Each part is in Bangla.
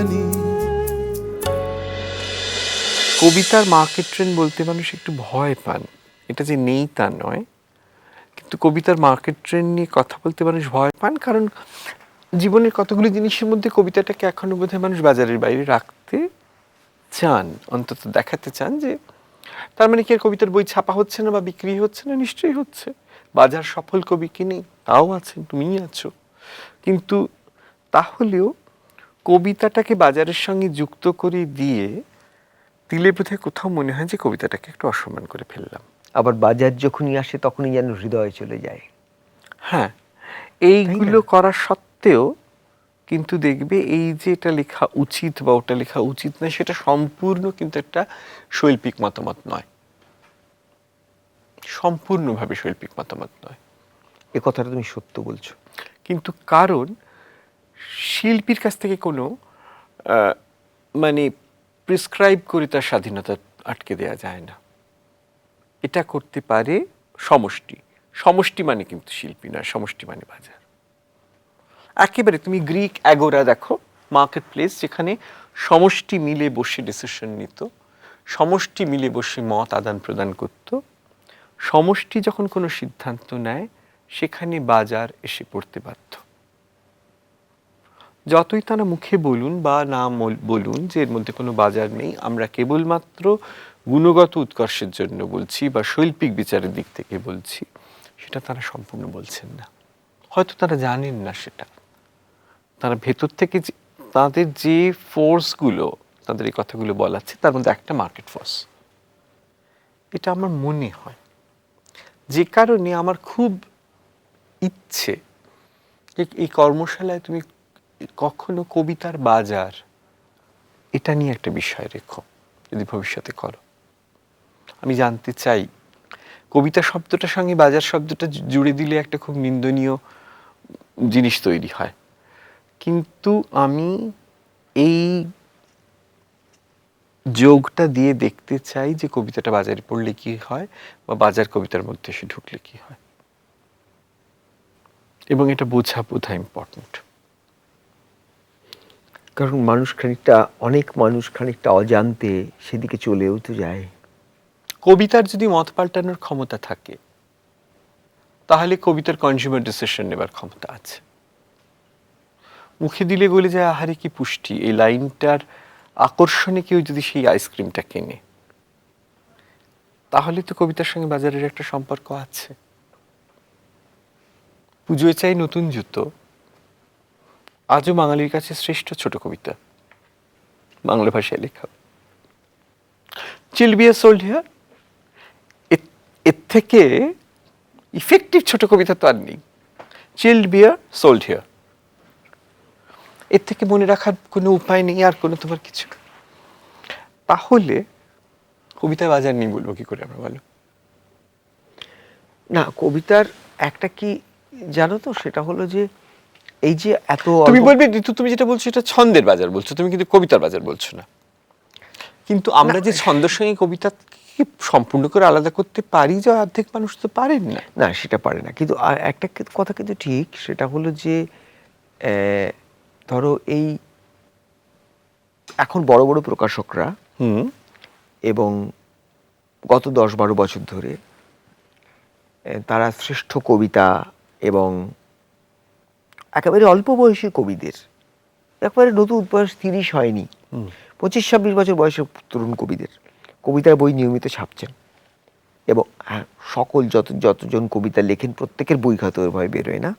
জানি। কবিতার মার্কেট ট্রেন্ড বলতে মানুষ একটু ভয় পান। এটা যে নেই তা নয়। কিন্তু কবিতার মার্কেট ট্রেন্ড নিয়ে কথা বলতে মানুষ ভয় পান, কারণ জীবনের কতগুলি জিনিসের মধ্যে কবিতাটাকে এখনও বোধহয় মানুষ বাজারের বাইরে রাখতে চান, অন্তত দেখাতে চান যে তার মানে কি আর কবিতার বই ছাপা হচ্ছে না বা বিক্রি হচ্ছে না? নিশ্চয়ই হচ্ছে। বাজার সফল কবি কি নেই? তাও আছেন, তুমিই আছো। কিন্তু তাহলেও কবিতাটাকে বাজারের সঙ্গে যুক্ত করে দিয়ে দিলে বোধহয় কোথাও মনে হয় যে কবিতাটাকে একটু অসম্মান করে ফেললাম। আবার বাজার যখনই আসে তখনই যেন হৃদয়ে চলে যায়। হ্যাঁ এইগুলো করা সত্ত্বেও কিন্তু দেখবে এই যে এটা লেখা উচিত বা ওটা লেখা উচিত না সেটা সম্পূর্ণ কিন্তু একটা শৈল্পিক মতামত নয়। সম্পূর্ণভাবে শৈল্পিক মতামত নয়। এ কথাটা তুমি সত্য বলছো। কিন্তু কারণ শিল্পীর কাছ থেকে কোনো মানে প্রিসক্রাইব করে তার স্বাধীনতা আটকে দেওয়া যায় না। এটা করতে পারে সমষ্টি। সমষ্টি মানে কিন্তু শিল্পী নয়, সমষ্টি মানে বাজার। একেবারে তুমি গ্রিক অ্যাগোরা দেখো মার্কেট প্লেস যেখানে সমষ্টি মিলে বসে ডিসিশন নিত, সমষ্টি মিলে বসে মত আদান প্রদান করত। সমষ্টি যখন কোনো সিদ্ধান্ত নেয়, সেখানে বাজার এসে পড়তে বাধ্য যতই তারা মুখে বলুন বা না বলুন যে এর মধ্যে কোনো বাজার নেই, আমরা কেবলমাত্র গুণগত উৎকর্ষের জন্য বলছি বা শৈল্পিক বিচারের দিক থেকে বলছি, সেটা তারা সম্পূর্ণ বলছেন না। হয়তো তারা জানেন না সেটা। তারা ভেতর থেকে যে, তাদের যে ফোর্সগুলো তাদের এই কথাগুলো বলাচ্ছে, তার মধ্যে একটা মার্কেট ফোর্স এটা আমার মনে হয়। যে কারণে আমার খুব ইচ্ছে এই কর্মশালায় তুমি কখনো কবিতার বাজার, এটা নিয়ে একটা বিষয় রেখো, যদি ভবিষ্যতে করো। আমি জানতে চাই, কবিতা শব্দটার সঙ্গে বাজার শব্দটা জুড়ে দিলে একটা খুব নিন্দনীয় জিনিস তৈরি হয়। কিন্তু আমি এই যোগটা দিয়ে দেখতে চাই যে কবিতাটা বাজারে পড়লে কি হয় বা বাজার কবিতার মধ্যে এসে ঢুকলে কি হয়। এবং এটা বোঝা বোঝা ইম্পর্টেন্ট কারণ মানুষ খানিকটা, অনেক মানুষ খানিকটা অজান্তে সেদিকে চলেও তো যায়। কবিতার যদি মত পাল্টানোর ক্ষমতা থাকে, তাহলে কবিতার কনজিউমার ডিসিশন নেবার ক্ষমতা আছে। মুখে দিলে গলে যায়, আহারে কি পুষ্টি। এই লাইনটার আকর্ষণে কেউ যদি সেই আইসক্রিমটা কেনে, তাহলে তো কবিতার সঙ্গে বাজারের একটা সম্পর্ক আছে। পুজোয় চাই নতুন জুতো আজও বাঙালির কাছে শ্রেষ্ঠ ছোট কবিতা। বাংলা ভাষায় লেখা। চিল বি সোল্ড হিয়ার এর থেকে ইফেক্টিভ ছোট কবিতা তো আর নেই। চিল্ড বিয়ার সোল্ড হিয়ার এর থেকে মনে রাখার কোনো উপায় নেই আর কোনো তোমার কিছু তাহলে কবিতা বাজার নেই বলব কি করে আমরা বলো? না, কবিতার একটা কি জানো তো, সেটা হলো যে এই যে এত তুমি বলবে ঋতু তুমি যেটা বলছো এটা ছন্দের বাজার বলছো তুমি কিন্তু কবিতার বাজার বলছো না। কিন্তু আমরা যে ছন্দের সঙ্গে কবিতা সম্পূর্ণ করে আলাদা করতে পারি যে অর্ধেক মানুষ তো পারেন না। না সেটা পারে না। কিন্তু একটা কথা কিন্তু ঠিক সেটা হলো যে ধরো এই এখন বড় বড় প্রকাশকরা হুম। এবং গত দশ বারো বছর ধরে তারা শ্রেষ্ঠ কবিতা এবং একেবারে অল্প বয়সী কবিদের। একেবারে নতুন বয়স তিরিশ হয়নি। পঁচিশ ছাব্বিশ বছর বয়সের তরুণ কবিদের। কবিতার বই নিয়মিত ছাপছেন। এবং হ্যাঁ সকল যত যতজন কবিতা লেখেন প্রত্যেকের বই ওইভাবে বেরোয় না।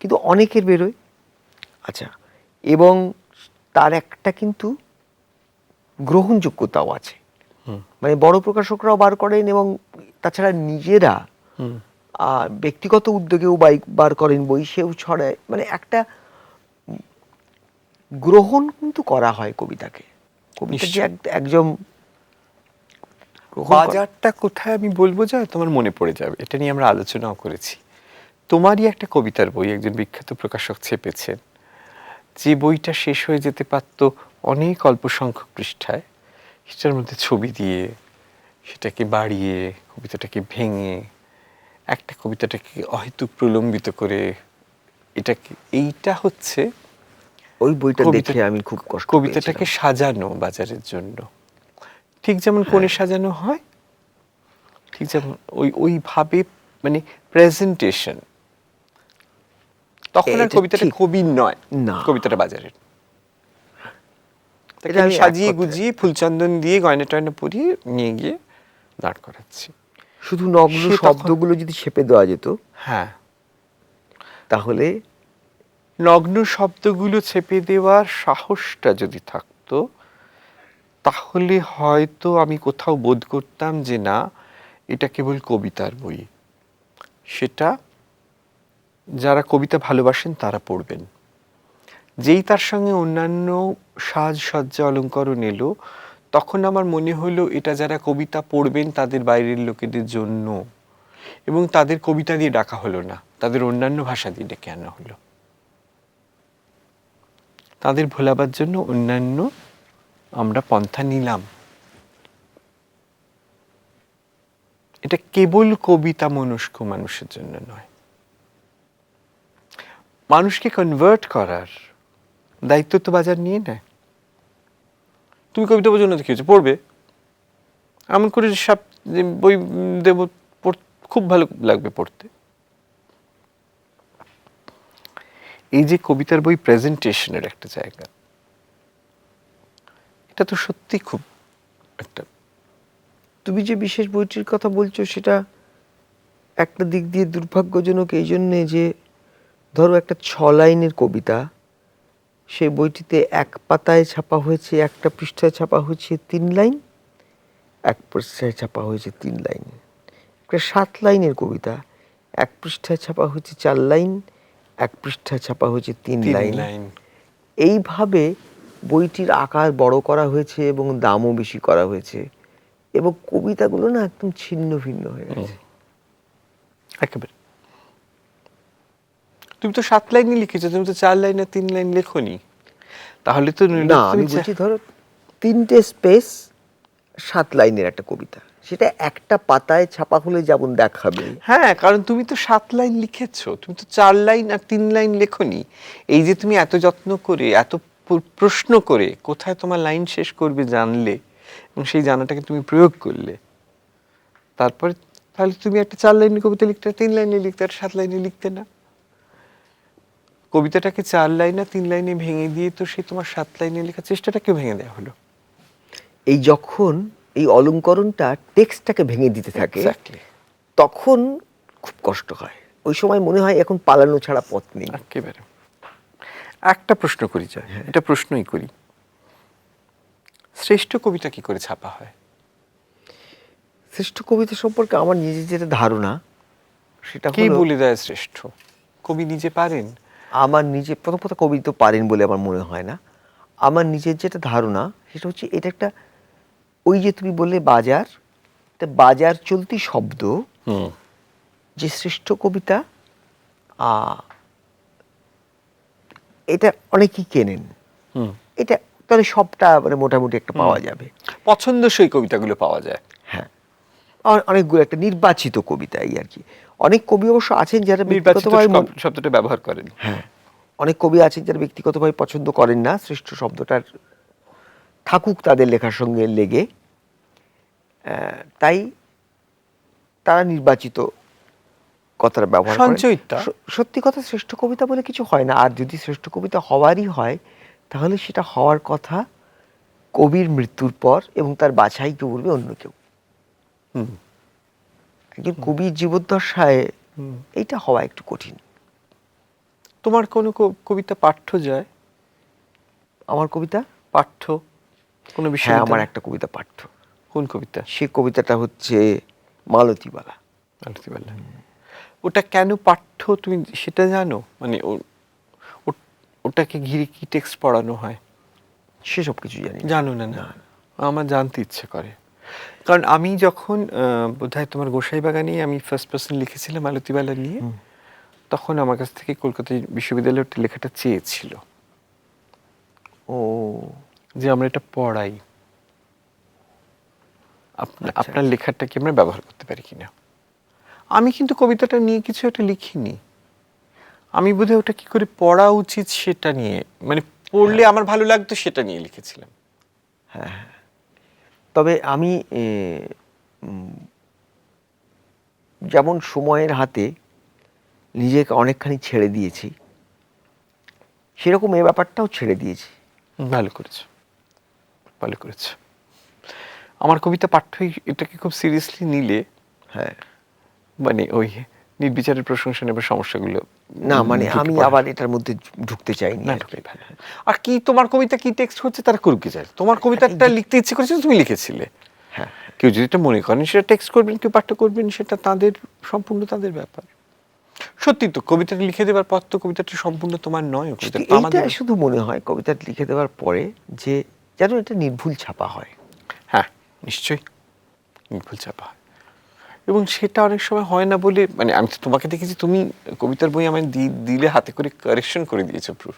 কিন্তু অনেকের বেরোয়। আচ্ছা এবং তার একটা কিন্তু গ্রহণযোগ্যতাও আছে। মানে বড় প্রকাশকরাও বার করেন এবং তাছাড়া নিজেরা ব্যক্তিগত উদ্যোগেও বাইক বার করেন বই সেও ছড়ায়। মানে একটা গ্রহণ কিন্তু করা হয় কবিতাকে। কবিতা যে একজন বাজারটা কোথায় আমি বলব যা তোমার মনে পড়ে যাবে। এটা নিয়ে আমরা আলোচনাও করেছি। তোমারই একটা কবিতার বই একজন বিখ্যাত প্রকাশক ছেপেছেন যে বইটা শেষ হয়ে যেতে পারত অনেক অল্প সংখ্যক পৃষ্ঠায় সেটার মধ্যে ছবি দিয়ে সেটাকে বাড়িয়ে কবিতাটাকে ভেঙে একটা কবিতাটাকে অহেতুক প্রলম্বিত করে এটাকে এইটা হচ্ছে ওই বইটা দেখে আমি খুব কষ্ট কবিতাটাকে সাজানো বাজারের জন্য। ঠিক যেমন কোণে সাজানো হয় ঠিক যেমন ওই ওইভাবে মানে প্রেজেন্টেশন তখন আর কবিতাটা। কবির নয় না। কবিতাটা বাজারের। এটা সাজিয়ে গুজিয়ে ফুলচন্দন দিয়ে গয়না টয়না পরিয়ে নিয়ে গিয়ে দাঁড় করাচ্ছি। শুধু নগ্ন শব্দগুলো যদি ছেপে দেওয়া যেত হ্যাঁ। তাহলে নগ্ন শব্দগুলো ছেপে দেওয়ার সাহসটা যদি থাকতো তাহলে হয়তো আমি কোথাও বোধ করতাম যে না এটা কেবল কবিতার বই। সেটা যারা কবিতা ভালোবাসেন তারা পড়বেন। যেই তার সঙ্গে অন্যান্য সাজসজ্জা অলঙ্করণ এলো তখন আমার মনে হলো, এটা যারা কবিতা পড়বেন তাদের বাইরের লোকেদের জন্য। এবং তাদের কবিতা দিয়ে ডাকা হলো না, তাদের অন্যান্য ভাষা দিয়ে ডেকে আনা হলো। তাদের ভোলাবার জন্য অন্যান্য আমরা পন্থা নিলাম। এটা কেবল কবিতা মনস্ক মানুষের জন্য নয়। মানুষকে কনভার্ট করার দায়িত্ব তো বাজার নিয়ে নেয়। তুমি কবিতা তো কি হয়েছে পড়বে। এমন করে সব বই দেব খুব ভালো লাগবে পড়তে। এই যে কবিতার বই প্রেজেন্টেশনের একটা জায়গা, এটা তো সত্যি খুব একটা তুমি যে বিশেষ বইটির কথা বলছো, সেটা একটা দিক দিয়ে দুর্ভাগ্যজনক এই জন্যে যে, ধরো একটা ছ লাইনের কবিতা সেই বইটিতে এক পাতায় ছাপা হয়েছে একটা পৃষ্ঠায় ছাপা হয়েছে তিন লাইন এক পৃষ্ঠায় ছাপা হয়েছে তিন লাইন। একটা সাত লাইনের কবিতা এক পৃষ্ঠায় ছাপা হয়েছে চার লাইন এক পৃষ্ঠায় ছাপা হয়েছে তিন লাইন। লাইন। এইভাবে বইটির আকার বড় করা হয়েছে এবং দামও বেশি করা হয়েছে এবং কবিতাগুলো না একদম ছিন্ন ভিন্ন হয়ে গেছে। একেবারে। তুমি তো সাত লাইনে লিখেছো তুমি তো চার লাইনে তিন লাইন লেখনি। তাহলে তো না আমি বলছি ধরো তিনটে স্পেস সাত লাইনের একটা কবিতা। সেটা একটা পাতায় ছাপা হলে যেমন দেখাবে। হ্যাঁ কারণ তুমি তো সাত লাইন লিখেছো তুমি তো চার লাইন আর তিন লাইন লেখনি। এই যে তুমি এত যত্ন করে এত প্রশ্ন করে কোথায় তোমার লাইন শেষ করবে জানলে এবং সেই জানাটাকে তুমি প্রয়োগ করলে। তারপরে তাহলে তুমি একটা চার লাইনের কবিতা লিখতে তিন লাইনে লিখতে আর সাত লাইনে লিখতে না। কবিতাটাকে চার লাইন তিন লাইনে ভেঙে দিয়ে তো সে তোমার সাত লাইনে লেখার চেষ্টাটাকে ভেঙে দেওয়া হলো? এই যখন এই অলঙ্করণটা টেক্সটটাকে ভেঙে দিতে থাকে তখন খুব কষ্ট হয়। ওই সময় মনে হয় এখন পালানো ছাড়া পথ নেই। একেবারে। একটা প্রশ্ন করি যায় এটা প্রশ্নই করি। শ্রেষ্ঠ কবিতা কি করে ছাপা হয়? শ্রেষ্ঠ কবিতা সম্পর্কে আমার নিজের যেটা ধারণা সেটা কে বলে দেয় শ্রেষ্ঠ? কবি নিজে পারেন? আমার নিজে প্রথম কথা কবি তো পারেন বলে আমার মনে হয় না। আমার নিজের যেটা ধারণা সেটা হচ্ছে এটা একটা ওই যে তুমি বললে বাজার তা বাজার চলতি শব্দ যে শ্রেষ্ঠ কবিতা এটা অনেকেই কেনেন। হুম। এটা তাহলে সবটা মানে মোটামুটি একটা পাওয়া যাবে। পছন্দসই কবিতাগুলো পাওয়া যায়। হ্যাঁ। আর অনেকগুলো একটা নির্বাচিত কবিতা এই আর কি। অনেক কবি অবশ্য আছেন যারা ব্যক্তিগতভাবে শব্দটা ব্যবহার করেন। হ্যাঁ। অনেক কবি আছেন যারা ব্যক্তিগতভাবে পছন্দ করেন না শ্রেষ্ঠ শব্দটার থাকুক তাদের লেখার সঙ্গে লেগে। তাই তারা নির্বাচিত কথাটা ব্যবহার সঞ্চয়িতা। সত্যি কথা শ্রেষ্ঠ কবিতা বলে কিছু হয় না। আর যদি শ্রেষ্ঠ কবিতা হওয়ারই হয় তাহলে সেটা হওয়ার কথা কবির মৃত্যুর পর এবং তার বাছাই কেউ বলবে অন্য কেউ? হুম। একজন কবির জীবদ্দশায় এইটা হওয়া একটু কঠিন। তোমার কোনো কবিতা পাঠ্য যায়? আমার কবিতা? পাঠ্য? কোনো হ্যাঁ বিষয় আমার একটা কবিতা পাঠ্য। কোন কবিতা? সে কবিতাটা হচ্ছে মালতীবালা। আলতি পাল্লা। ওটা কেন পাঠ্য তুমি সেটা জানো? মানে ওটাকে ঘিরে কি টেক্সট পড়ানো হয়? সেসব কিছু জানি জানো না না। আমার জানতে ইচ্ছে করে। কারণ আমি যখন বোধহয় তোমার গোসাই বাগানে আমি ফার্স্ট পার্সন লিখেছিলাম আলতিবালা নিয়ে তখন আমার কাছ থেকে কলকাতা বিশ্ববিদ্যালয়ের লেখাটা চেয়েছিল। ও যে আমরা এটা পড়াই। আচ্ছা, আপনার লেখাটা কি আমরা ব্যবহার করতে পারি কিনা? আমি কিন্তু কবিতাটা নিয়ে কিছু একটা লিখিনি। আমি বোধহয় ওটা কি করে পড়া উচিত সেটা নিয়ে মানে পড়লে আমার ভালো লাগতো সেটা নিয়ে লিখেছিলাম। তবে আমি যেমন সময়ের হাতে নিজেকে অনেকখানি ছেড়ে দিয়েছি সেরকম এ ব্যাপারটাও ছেড়ে দিয়েছি। ভালো করেছ ভালো করেছ। আমার কবিতা পাঠ্যই এটাকে খুব সিরিয়াসলি নিলে হ্যাঁ। মানে ওই নির্বিচারের প্রশংসা নেবার সমস্যাগুলো না মানে আমি আবার এটার মধ্যে ঢুকতে চাইনি না আর কি। তোমার কবিতা কি টেক্সট হচ্ছে? তারা করুক কি চায় তোমার কবিতাটা লিখতে ইচ্ছে করেছে তুমি লিখেছিলে। হ্যাঁ কেউ যদি এটা মনে করেন সেটা টেক্সট করবেন কেউ পাঠ্য করবেন সেটা তাদের সম্পূর্ণ তাদের ব্যাপার। সত্যি তো কবিতাটা লিখে দেওয়ার পর তো কবিতাটা সম্পূর্ণ তোমার নয় কবিতাটা তো এইটা আমাদের শুধু মনে হয় কবিতা লিখে দেওয়ার পরে যে যেন এটা নির্ভুল ছাপা হয়। হ্যাঁ নিশ্চয়ই। নির্ভুল ছাপা হয়। এবং সেটা অনেক সময় হয় না বলে মানে আমি তো তোমাকে দেখেছি তুমি কবিতার বই আমায় দি- দিলে হাতে করে কারেকশন করে দিয়েছ প্রুফ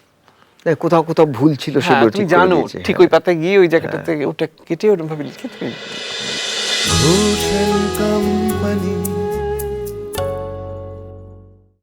কোথাও কোথাও ভুল ছিল হ্যাঁ, সেগুলো তুমি ঠিক জানো ঠিক হ্যাঁ। ওই পাতায় গিয়ে ওই জায়গাটা থেকে ওটা কেটে ওরকম ভাবে লিখে তুমি।